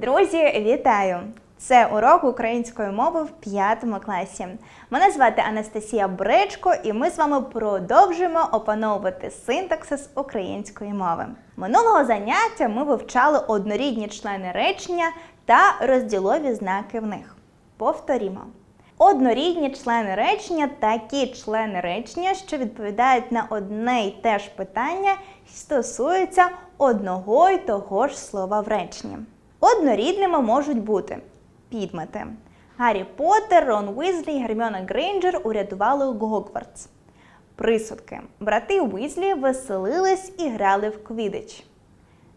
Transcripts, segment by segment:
Друзі, вітаю! Це урок української мови в п'ятому класі. Мене звати Анастасія Бречко, і ми з вами продовжуємо опановувати синтаксис української мови. Минулого заняття ми вивчали однорідні члени речення та розділові знаки в них. Повторімо. Однорідні члени речення такі члени речення, що відповідають на одне й те ж питання стосуються одного й того ж слова в реченні. Однорідними можуть бути підмети. Гаррі Поттер, Рон Уізлі, Герміона Грейнджер урядували Гогвартс. Присудки. Брати Уізлі веселились і грали в квідич.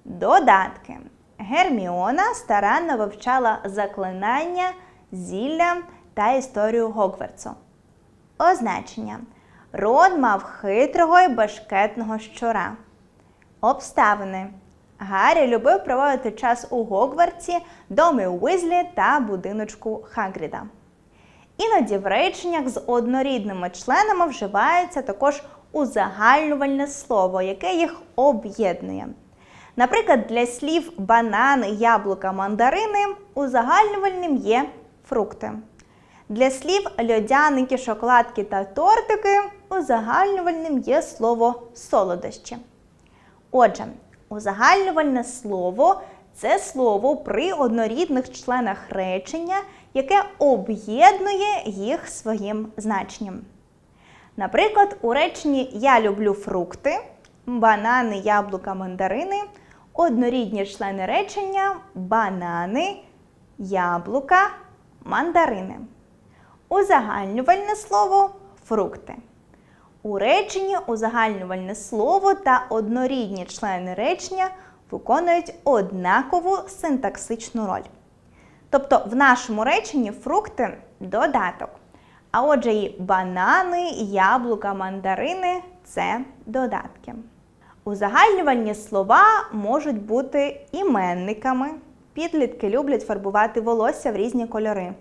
Додатки. Герміона старанно вивчала заклинання, зілля та історію Гогвартсу. Означення. Рон мав хитрого і башкетного щура. Обставини. Гаррі любив проводити час у Гогвартсі, домі Уізлі та будиночку Хагріда. Іноді в реченнях з однорідними членами вживається також узагальнювальне слово, яке їх об'єднує. Наприклад, для слів банан, яблука, мандарини узагальнювальним є фрукти. Для слів льодяники, шоколадки та тортики узагальнювальним є слово солодощі. Отже, узагальнювальне слово це слово при однорідних членах речення, яке об'єднує їх своїм значенням. Наприклад, у реченні Я люблю фрукти, банани, яблука, мандарини, однорідні члени речення банани, яблука, мандарини. Узагальнювальне слово фрукти. У реченні узагальнювальне слово та однорідні члени речення виконують однакову синтаксичну роль. Тобто в нашому реченні фрукти додаток. А отже, і банани, яблука, мандарини це додатки. Узагальнювальні слова можуть бути іменниками. Підлітки люблять фарбувати волосся в різні кольори: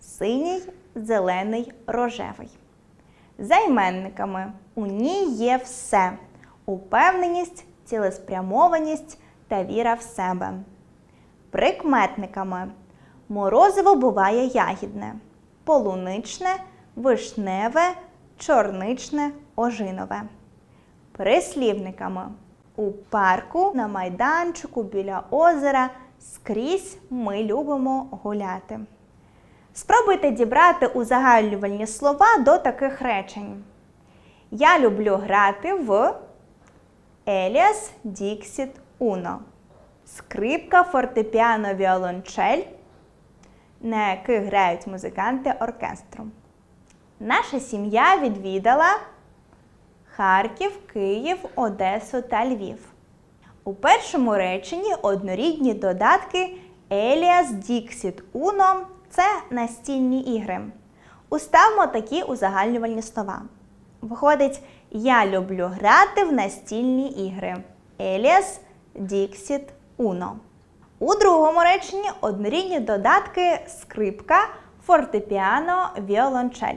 синій, зелений, рожевий. Займенниками у ній є все: упевненість, цілеспрямованість та віра в себе. Прикметниками морозиво буває ягідне, полуничне, вишневе, чорничне, ожинове. Прислівниками у парку, на майданчику, біля озера скрізь ми любимо гуляти. Спробуйте дібрати узагальнювальні слова до таких речень. Я люблю грати в Еліас Діксіт Уно. Скрипка, фортепіано, віолончель, на яких грають музиканти оркестру. Наша сім'я відвідала Харків, Київ, Одесу та Львів. У першому реченні однорідні додатки Еліас Діксіт Уно це настільні ігри. Уставмо такі узагальнювальні слова. Виходить, я люблю грати в настільні ігри. Еліас Діксіт Уно. У другому реченні однорідні додатки скрипка, фортепіано, віолончель.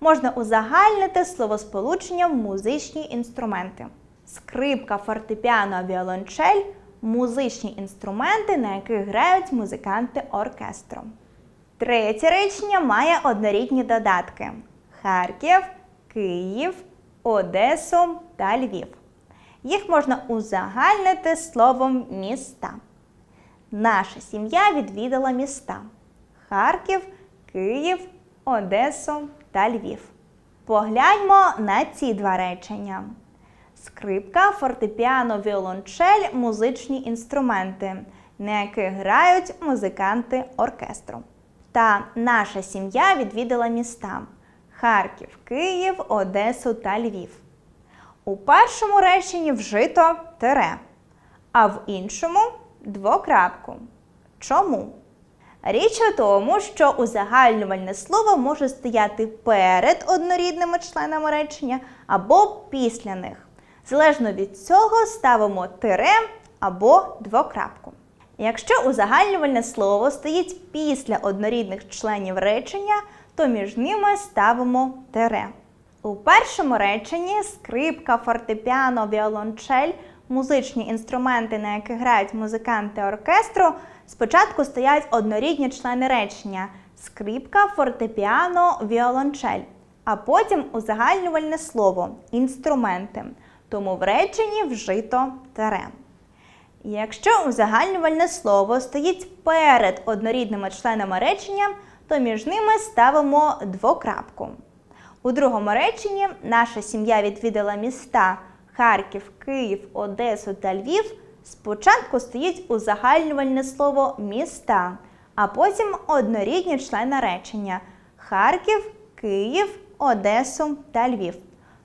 Можна узагальнити словосполученням музичні інструменти. Скрипка, фортепіано, віолончель музичні інструменти, на яких грають музиканти оркестру. Третє речення має однорідні додатки: Харків, Київ, Одесу та Львів. Їх можна узагальнити словом міста. Наша сім'я відвідала міста: Харків, Київ, Одесу та Львів. Погляньмо на ці два речення. Скрипка, фортепіано, віолончель музичні інструменти, на яких грають музиканти оркестру. Та наша сім'я відвідала міста Харків, Київ, Одесу та Львів. У першому реченні вжито тире, а в іншому двокрапку. Чому? Річ у тому, що узагальнювальне слово може стояти перед однорідними членами речення або після них. Залежно від цього ставимо тире або двокрапку. Якщо узагальнювальне слово стоїть після однорідних членів речення, то між ними ставимо тире. У першому реченні скрипка, фортепіано, віолончель, музичні інструменти, на яких грають музиканти оркестру, спочатку стоять однорідні члени речення скрипка, фортепіано, віолончель, а потім узагальнювальне слово інструменти. Тому в реченні вжито тере. Якщо узагальнювальне слово стоїть перед однорідними членами речення, то між ними ставимо двокрапку. У другому реченні наша сім'я відвідала міста Харків, Київ, Одесу та Львів. Спочатку стоїть узагальнювальне слово міста, а потім однорідні члени речення Харків, Київ, Одесу та Львів.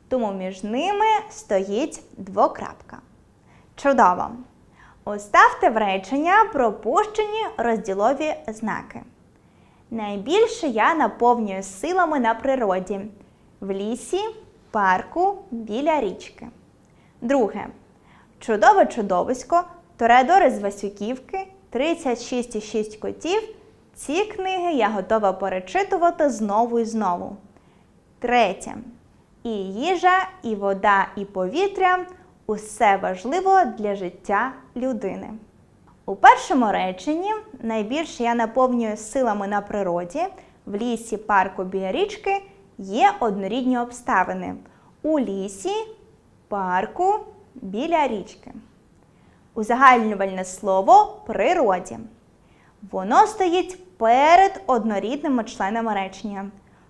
Тому між ними стоїть двокрапка. Чудово! Оставте в речення пропущені розділові знаки. Найбільше я наповнюю силами на природі в лісі, парку, біля річки. Друге. Чудове чудовисько, Торедори з Васюківки, 36,6 котів. Ці книги я готова перечитувати знову і знову. Третє. І їжа, і вода, і повітря усе важливо для життя людини. У першому реченні найбільше я наповнюю силами на природі, в лісі, парку біля річки є однорідні обставини. У лісі, парку, біля річки. Узагальнювальне слово природі. Воно стоїть перед однорідними членами речення,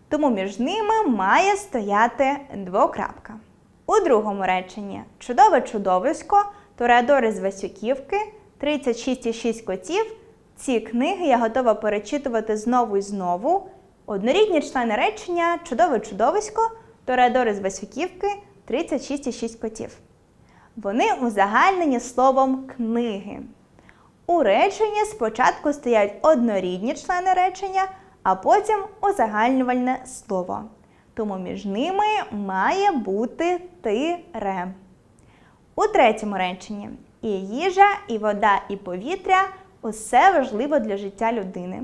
тому між ними має стояти двокрапка. У другому реченні чудове чудовисько, Тореадори з Васюківки, 36,6 котів. Ці книги я готова перечитувати знову і знову. Однорідні члени речення Чудове чудовисько, Тореадори з Васюківки, 36,6 котів. Вони узагальнені словом книги. У реченні спочатку стоять однорідні члени речення, а потім узагальнювальне слово. Тому між ними має бути тире. У третьому реченні і їжа, і вода, і повітря усе важливо для життя людини.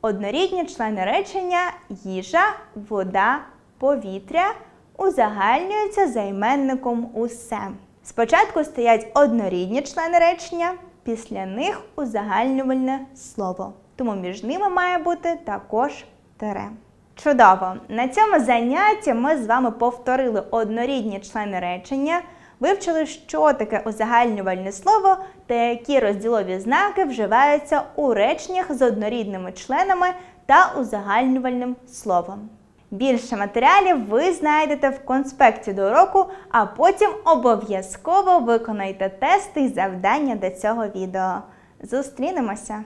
Однорідні члени речення їжа, вода, повітря узагальнюються займенником усе. Спочатку стоять однорідні члени речення, після них узагальнювальне слово. Тому між ними має бути також тире. Чудово! На цьому занятті ми з вами повторили однорідні члени речення, вивчили, що таке узагальнювальне слово та які розділові знаки вживаються у реченнях з однорідними членами та узагальнювальним словом. Більше матеріалів ви знайдете в конспекті до уроку, а потім обов'язково виконайте тести і завдання до цього відео. Зустрінемося!